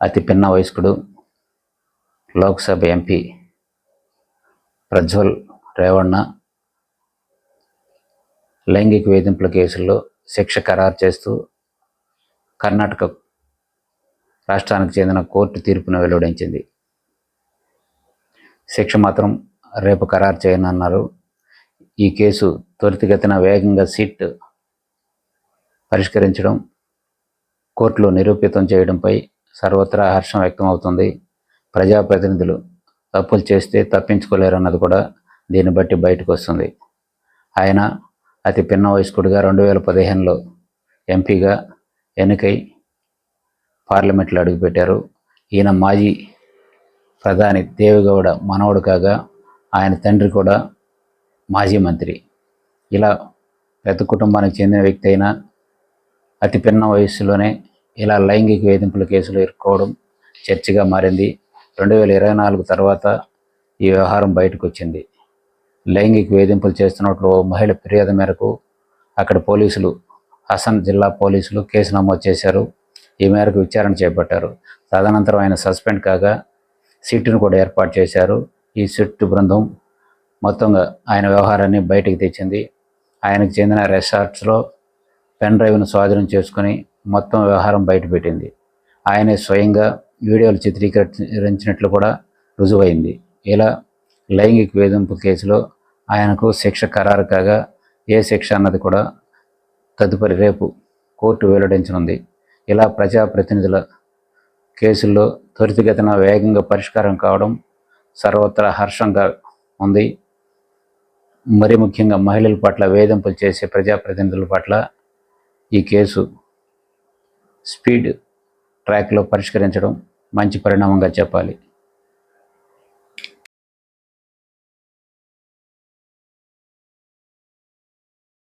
అతి పిన్న వయస్కుడు లోక్సభ ఎంపీ ప్రజ్వల్ రేవణ్ణ లైంగిక వేధింపుల కేసుల్లో శిక్ష ఖరారు చేస్తూ కర్ణాటక రాష్ట్రానికి చెందిన కోర్టు తీర్పును వెలువడించింది. శిక్ష మాత్రం రేపు ఖరారు చేయనున్నారు. ఈ కేసు త్వరితగతిన వేగంగా సిట్ పరిష్కరించడం కోర్టులో నిరూపితం చేయడంపై సర్వత్రా హర్షం వ్యక్తమవుతుంది. ప్రజాప్రతినిధులు తప్పులు చేస్తే తప్పించుకోలేరన్నది కూడా దీన్ని బట్టి బయటకు వస్తుంది ఆయన అతి పిన్న వయస్కుడిగా రెండు వేల పదిహేనులో ఎంపీగా ఎన్నికై పార్లమెంట్లో అడుగుపెట్టారు. ఈయన మాజీ ప్రధాని దేవేగౌడ మనవడు కాగా ఆయన తండ్రి కూడా మాజీ మంత్రి. ఇలా పెద్ద కుటుంబానికి చెందిన వ్యక్తి అయినా అతి పిన్న వయస్సులోనే ఇలా లైంగిక వేధింపుల కేసులు ఇరుక్కోవడం చర్చగా మారింది. రెండు వేల ఇరవై నాలుగు తర్వాత ఈ వ్యవహారం బయటకు వచ్చింది. లైంగిక వేధింపులు చేస్తున్నట్లు ఓ మహిళ ఫిర్యాదు మేరకు అక్కడ పోలీసులు హసన్ జిల్లా పోలీసులు కేసు నమోదు చేశారు. ఈ మేరకు విచారణ చేపట్టారు. తదనంతరం ఆయన సస్పెండ్ కాగా సిట్టును కూడా ఏర్పాటు చేశారు. ఈ సిట్టు బృందం మొత్తంగా ఆయన వ్యవహారాన్ని బయటికి తెచ్చింది. ఆయనకు చెందిన రెసార్ట్స్లో పెన్ డ్రైవ్ను స్వాధీనం చేసుకుని మొత్తం వ్యవహారం బయటపెట్టింది ఆయనే స్వయంగా వీడియోలు చిత్రీకరించినట్లు కూడా రుజువైంది. ఇలా లైంగిక వేధింపు కేసులో ఆయనకు శిక్ష ఖరారు కాగా ఏ శిక్ష అన్నది కూడా తదుపరి రేపు కోర్టు వెల్లడించనుంది. ఇలా ప్రజాప్రతినిధుల కేసుల్లో త్వరితగతిన వేగంగా పరిష్కారం కావడం సర్వత్రా హర్షంగా ఉంది. మరి ముఖ్యంగా మహిళల పట్ల వేధింపులు చేసే ప్రజాప్రతినిధుల పట్ల ఈ కేసు స్పీడ్ ట్రాక్లో పరిష్కరించడం మంచి పరిణామంగా చెప్పాలి.